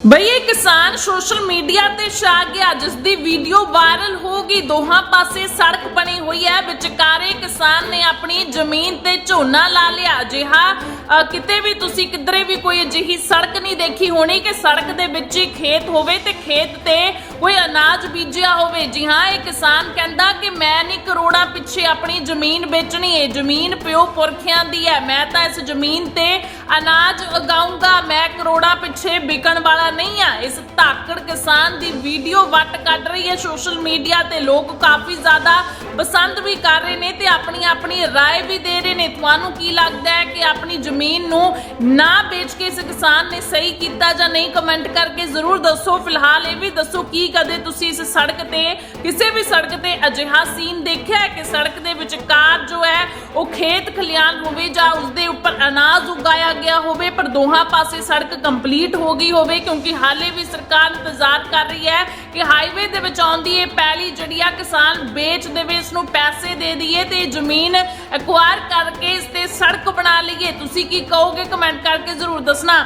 ਬਈ, ਇਹ ਕਿਸਾਨ ਸੋਸ਼ਲ ਮੀਡੀਆ ਤੇ ਛਾ ਗਿਆ ਜਿਸ ਦੀ ਵੀਡੀਓ ਵਾਇਰਲ ਹੋ ਗਈ। ਦੋਹਾਂ ਪਾਸੇ ਸੜਕ ਬਣੀ ਹੋਈ ਹੈ। ਵਿਚਕਾਰੇ ਕਿਸਾਨ ਨੇ ਆਪਣੀ ਜ਼ਮੀਨ ਤੇ ਝੋਨਾ ਲਾ ਲਿਆ। ਜਿਹਾ ਕਿਤੇ ਵੀ ਤੁਸੀਂ ਕਿਧਰੇ ਵੀ ਕੋਈ ਅਜਿਹੀ ਸੜਕ ਨਹੀਂ ਦੇਖੀ ਹੋਣੀ ਕਿ ਸੜਕ ਦੇ ਵਿੱਚ ਹੀ ਖੇਤ ਹੋਵੇ ਤੇ ਖੇਤ ਤੇ ਕੋਈ ਅਨਾਜ ਬੀਜਿਆ ਹੋਵੇ। ਜੀ ਹਾਂ, ਇਹ ਕਿਸਾਨ ਕਹਿੰਦਾ ਕਿ ਮੈਂ ਨਹੀਂ ਕਰੋੜਾਂ ਪਿੱਛੇ ਆਪਣੀ ਜ਼ਮੀਨ ਵੇਚਣੀ। ਹੈ ਜ਼ਮੀਨ ਪਿਓ ਪੁਰਖਿਆਂ ਦੀ ਹੈ। ਮੈਂ ਤਾਂ ਇਸ ਜ਼ਮੀਨ ਤੇ ਅਨਾਜ ਉਗਾਉਂਗਾ ਮੈਂ ਕਰੋੜਾਂ ਪਿੱਛੇ ਵਿਕਣ ਵਾਲਾ ਨਹੀਂ ਆ ਇਸ ਧਾਕੜ ਕਿਸਾਨ ਦੀ ਵੀਡੀਓ ਵੱਟ ਕੱਢ ਰਹੀ ਹੈ ਸੋਸ਼ਲ ਮੀਡੀਆ ਤੇ ਲੋਕ ਕਾਫੀ ਜ਼ਿਆਦਾ ਪਸੰਦ ਵੀ ਕਰ ਰਹੇ ਨੇ ਤੇ ਆਪਣੀ ਆਪਣੀ رائے ਵੀ ਦੇ ਰਹੇ ਨੇ ਤੁਹਾਨੂੰ ਕੀ ਲੱਗਦਾ ਹੈ ਕਿ ਆਪਣੀ ਜ਼ਮੀਨ ਨੂੰ ਨਾ ਵੇਚ ਕੇ ਇਸ ਕਿਸਾਨ ਨੇ ਸਹੀ ਕੀਤਾ ਜਾਂ ਨਹੀਂ ਕਮੈਂਟ ਕਰਕੇ ਜ਼ਰੂਰ ਦੱਸੋ ਫਿਲਹਾਲ ਇਹ ਵੀ ਦੱਸੋ ਕੀ ਕਦੇ ਤੁਸੀਂ ਇਸ ਸੜਕ ਤੇ ਕਿਸੇ ਵੀ ਸੜਕ ਤੇ ਅਜਿਹਾ ਸੀਨ ਦੇਖਿਆ ਹੈ ਕਿ ਸੜਕ ਦੇ ਵਿਚਕਾਰ ਜੋ ਹੈ ਉਹ ਖੇਤ ਖਲਿਆਣ ਹੋਵੇ ਜਾਂ ਉਸ ਦੇ ਉੱਪਰ ਅਨਾਜ ਉਗਾਇਆ ਗਿਆ ਹੋਵੇ, ਪਰ ਦੋਹਾਂ ਪਾਸੇ ਸੜਕ ਕੰਪਲੀਟ ਹੋ ਗਈ ਹੋਵੇ, ਕਿਉਂਕਿ ਹਾਲੇ ਵੀ ਸਰਕਾਰ ਇੰਤਜ਼ਾਰ ਕਰ ਰਹੀ ਹੈ ਕਿ ਹਾਈਵੇ ਦੇ ਵਿੱਚ ਆਉਂਦੀ ਇਹ ਪੈਲੀ ਜਿਹੜੀ ਆ, ਕਿਸਾਨ ਵੇਚ ਦੇਵੇ ਇਸ ਨੂੰ ਪੈਸੇ ਦੇ ਦਈਏ ਤੇ ਜ਼ਮੀਨ ਐਕਵਾਇਰ ਕਰਕੇ ਇਸ ਤੇ ਸੜਕ ਬਣਾ ਲਈਏ। ਤੁਸੀਂ ਕੀ ਕਹੋਗੇ? ਕਮੈਂਟ ਕਰਕੇ ਜ਼ਰੂਰ ਦੱਸਣਾ।